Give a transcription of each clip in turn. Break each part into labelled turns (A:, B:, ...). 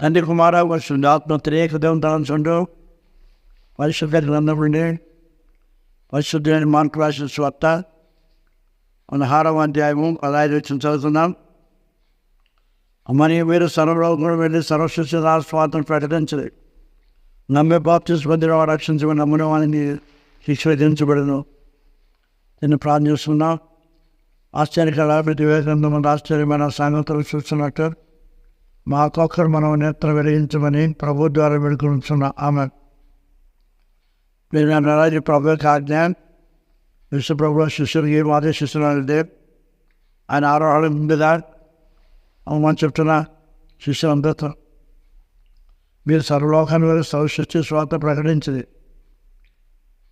A: తండ్రి కుమార పరిశుద్ధ ఆత్మ త్రేక దేవుని తలంచుంటూ పరిశుద్ధ గ్రంథముండి పరిశుద్ధమైన మార్కు రాసిన స్వత్త మన హారవ అధ్యాయము పదహైదు వచ్చిన చదువుతున్నాం మరి మీరు సర్వలోకంలో వెళ్ళి సర్వశిష్ట స్వాతం ప్రకటించదు నమ్మే బాప్తిస్ పొందిన వారు రక్షించమని నమ్మిన వారిని శిక్ష విధించబడను నేను ప్రార్థిస్తున్నాం ఆశ్చర్యకర వివేకానందమైన ఆశ్చర్యమైన సంగతులు చూస్తున్నట్టు మాకొక్కరు మనం నేత్ర వెలిగించమని ప్రభు ద్వారా వేడుకుంటున్న ఆమె నేను అలాగే ప్రభు కాజ్ఞ విశ్వప్రభుల శిష్యుడికి మాదే శిష్యుడికి ఆయన ఆరోహణ మీద అమ్మని చెప్తున్నా శిష్యులందరితో. మీరు సర్వలోకాన్ని వరకు సౌసృష్టి స్వాత ప్రకటించింది.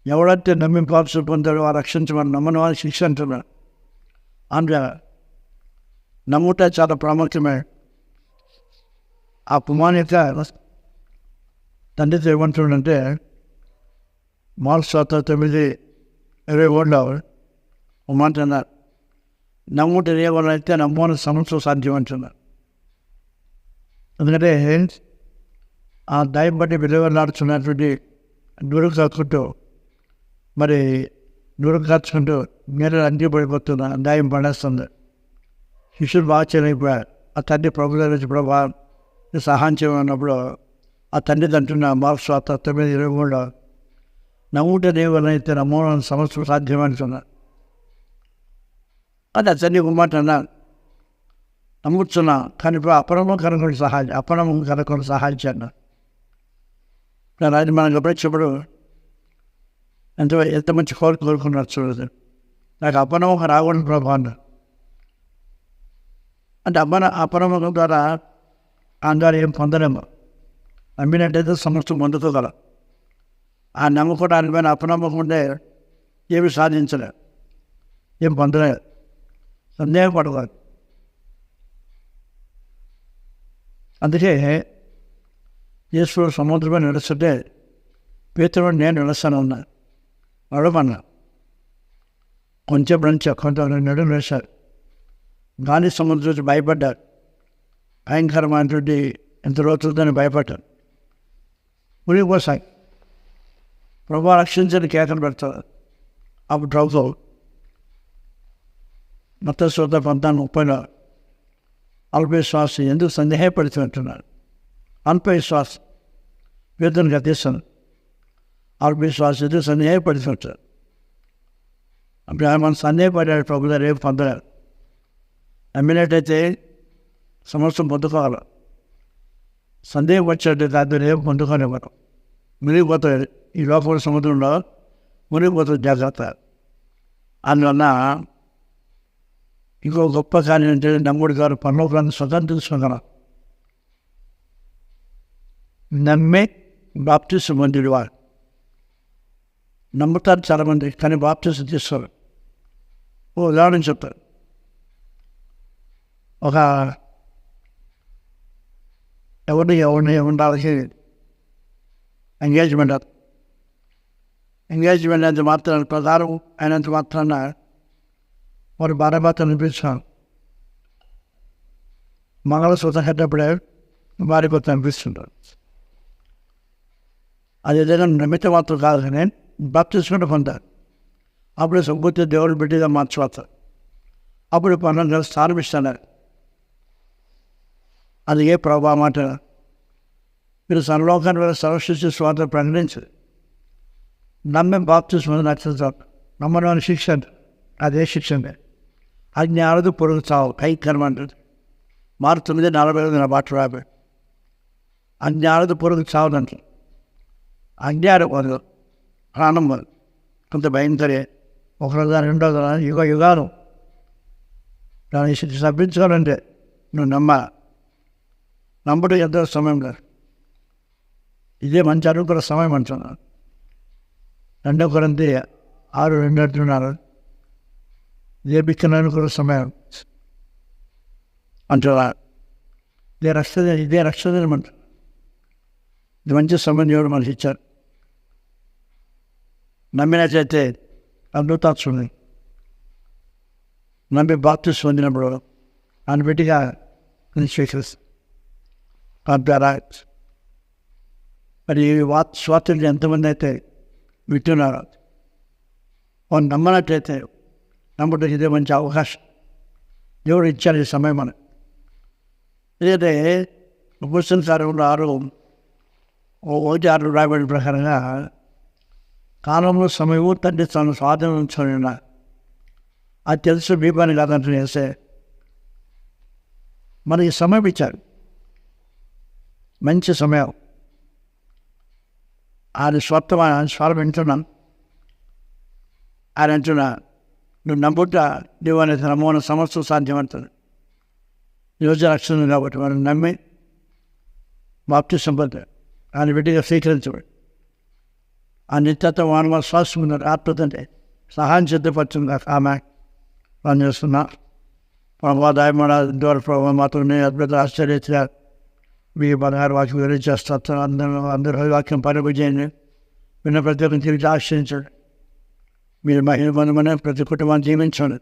A: ఎవరైతే నమ్మి పాపసు పొందాడో వారు రక్షించమని నమ్మని వారు శిక్ష అంటున్నాడు అంటే నమ్ముట చాలా ప్రాముఖ్యమే. ఆ కుమార్ యొక్క తండ్రితో ఏమంటుండంటే మార్క్స్ శాతం తొమ్మిది ఇరవై ఓడిలో ఉమ్మంటున్నారు నమ్ముట అయితే నమ్మని సమస్య సాధ్యం అంటున్నారు. ఎందుకంటే ఆ దయం బట్టి విలువలాడుతున్నటువంటి దూరం కాకుంటూ మరి దూరం కాచుకుంటూ మీరు అంటి పడిపోతున్న దయం పడేస్తుంది. శిష్యుడు బాగా చేయలేకపోయారు ఆ తండ్రి ప్రభు నుంచి ప్రభా సహాయం చేయమన్నప్పుడు ఆ తండ్రి తంటున్న మార్క్స్ స్వాత తొమ్మిది ఇరవై మూడులో నమ్ముట దేవులైతే నమ్మడం సమస్య సాధ్యమంటున్నారు అది అతన్ని మాట అన్నాను నమ్ముతున్నా కానీ ఇప్పుడు అపరమం కనుకొని సహాయం అపరమం కనుకొని సహాయించాను నేను అది మనం గమనించినప్పుడు ఎంత ఎంత మంచి కోరిక కోరుకున్నారు చూడదు నాకు అపనమం రాకూడదు ప్రభావం. అంటే అపన అపనమ్మకం ద్వారా అందరూ ఏం పొందలేము. నమ్మినట్టయితే సమస్య పొందుకోగల ఆ నమ్మకం పైన అపనమ్మకం ఉంటే ఏమి సాధించలేదు ఏం పొందలేదు సందేహం సందేహపడకూడదు. అందుకే ఈశ్వరుడు సముద్రమే నడుస్తుంటే పేతుడు నేను నడుస్తాను ఉన్నా నడమన్నా కొంచెం నుంచి కొంత నడు వేశారు. గాలి సముద్రం నుంచి భయపడ్డారు. భయంకరమైనటువంటి ఎంత రోజులతో భయపడ్డారు మునిగిపోసాయి ప్రభు రక్షించని కేకలు పెడతారు అప్పుడు ప్రభుత్వం మొత్తం శ్రోత పంతాన్ని ముప్పైలో అల్పవిశ్వాసం ఎందుకు సందేహపడుతుంటున్నారు అల్పవిశ్వాసం వేదన గతిస్తాను అల్పవిశ్వాసం ఎందుకు సందేహపడుతుంటారు అప్పుడు ఆయన మనం సందేహపడ్డాడు ప్రభుత్వ రేపు పొందలేరు నమ్మినట్టయితే సంవత్సరం పొందుకోవాలి. సందేహం వచ్చేటట్టు దాని ఏం పొందుకొని మనం మునిగిపోతాయి. ఈ లోపల సముద్రంలో మునిగిపోతుంది జాగ్రత్త. అందువల్ల ఇంకో గొప్ప కార్యం ఏంటంటే నమ్ముడు గారు పరలోకాన్ని స్వతంత్రించుకోగల నమ్మే బాప్టిస్ట్ మందిడు వారు. నమ్ముతారు చాలామంది కానీ బాప్టిస్ట్ తీసుకోరు. ఓ ఉదాహరణ చెప్తారు ఒక ఎవరిని ఎవరిని ఉండాలి ఎంగేజ్మెంట్ ఎంగేజ్మెంట్ ఎంత మాత్రం ప్రధానం అయినంత మాత్రాన వారు భార్యభర్త అనిపించాను మంగళసూత్రం కట్టినప్పుడే భార్య కొత్త అనిపిస్తుంటారు. అది ఏదైనా నిమిత్త మాత్రం కాదు కానీ బాప్తిస్మెంట్ పొందారు. అప్పుడు సంపూర్తి దేవుడు బిడ్డగా మార్చవచ్చు అప్పుడు పన్నెండు స్థానం స్థానమిస్తున్నారు అది ఏ ప్రభావ మాట? మీరు సర్వలోకాన్ని వేళ సర్వశిష్టి స్వాతంత్రం ప్రకటించదు నమ్మే బాప్తిస్మ నచ్చుతారు నమ్మడం శిక్ష అదే శిక్ష అజ్ఞానదు పొరుగు చావు భయంకరం అంటుంది. మారు తొమ్మిది నలభై ఐదు నా బాట రాబే. అజ్ఞానదు పొరుగు చావుదంట అజ్ఞానం వదలు. ప్రాణం వదలు. కొంత భయంకరే ఒకరోజు రెండో యుగ యుగాలు. దాన్ని తప్పించుకోవాలంటే నువ్వు నమ్మ నమ్మడం ఎంతో? సమయం లేదు ఇదే మంచి అనుకున్న సమయం అంటున్నాను రెండో కొరంతి ఆరు రెండు అంటున్నారు ఇదే బిక్కన అనుకున్న సమయం. అంటున్నారు ఇదే రక్షణ ఇదే రక్షణ అంట ఇది మంచి సమయం దేవుడు మనకి ఇచ్చారు. నమ్మినట్లయితే అద్భుతాలు నమ్మి బాప్తిస్ పొందినప్పుడు ఆయన పెట్టిగా నేను స్వీకరిస్తాను కంపేర్ మరి వా స్వాతంత్రం స్వాతంత్ర్యం ఎంతమంది అయితే వింటున్నారో వాళ్ళు నమ్మనట్లయితే నమ్మటం ఇదే మంచి అవకాశం. దేవుడు ఇచ్చారు ఈ సమయం అని. ఎందుకంటే పుస్తక కార్యంలో ఆరు ఓ- ఒకటి ఆరు రాబడిన ప్రకారంగా కాలంలో సమయము తండ్రి తను స్వాధీనం అది తెలుసు మీ పని కాదంటే వేసే. మనకి సమయం ఇచ్చారు. మంచి సమయం. ఆయన స్వత్వం స్వరం వింటున్నాను ఆయన అంటున్నా నువ్వు నమ్ముట నువ్వు అనేది నమ్మని సమస్య సాధ్యమవుతుంది. యోజన రక్షణ కాబట్టి మనం నమ్మి బాప్తి సంపద ఆయన బిడ్డగా స్వీకరించబడి ఆ నిత్యత్వం మానవ శ్వాసం ఉన్నారు ఆత్మతంటే సహాయం సిద్ధపరుచుంది ఆమె. పని చేస్తున్నా ప్రభావ దయమడ ద్వారా ప్రభావ మాతో అద్భుత ఆశ్చర్య మీ పదహారు వాక్యం గురించి చేస్తారు అందరూ అందరూ వాక్యం పనులు చేయండి విన్న ప్రతి ఒక్కరిని తిరిగి ఆశ్రయించండి మీరు మహిళమనమనే ప్రతి కుటుంబాన్ని జీవించండి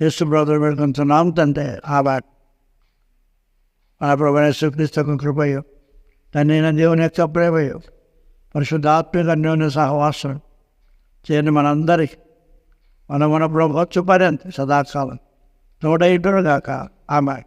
A: యేసు బ్రదర్ పెడుకుంటున్నాం తంటే ఆ బాట్ ఆ ప్రభు యేసుక్రీస్తు కృపయో తనైన దేవుని యొక్క ప్రేమయో పరిశుద్ధాత్మిక అన్యోన్య సహవాసం చేయండి మనందరికీ మన మన ప్రభు పర్యంత సదాకాలం తోడైతురుగాక ఆమె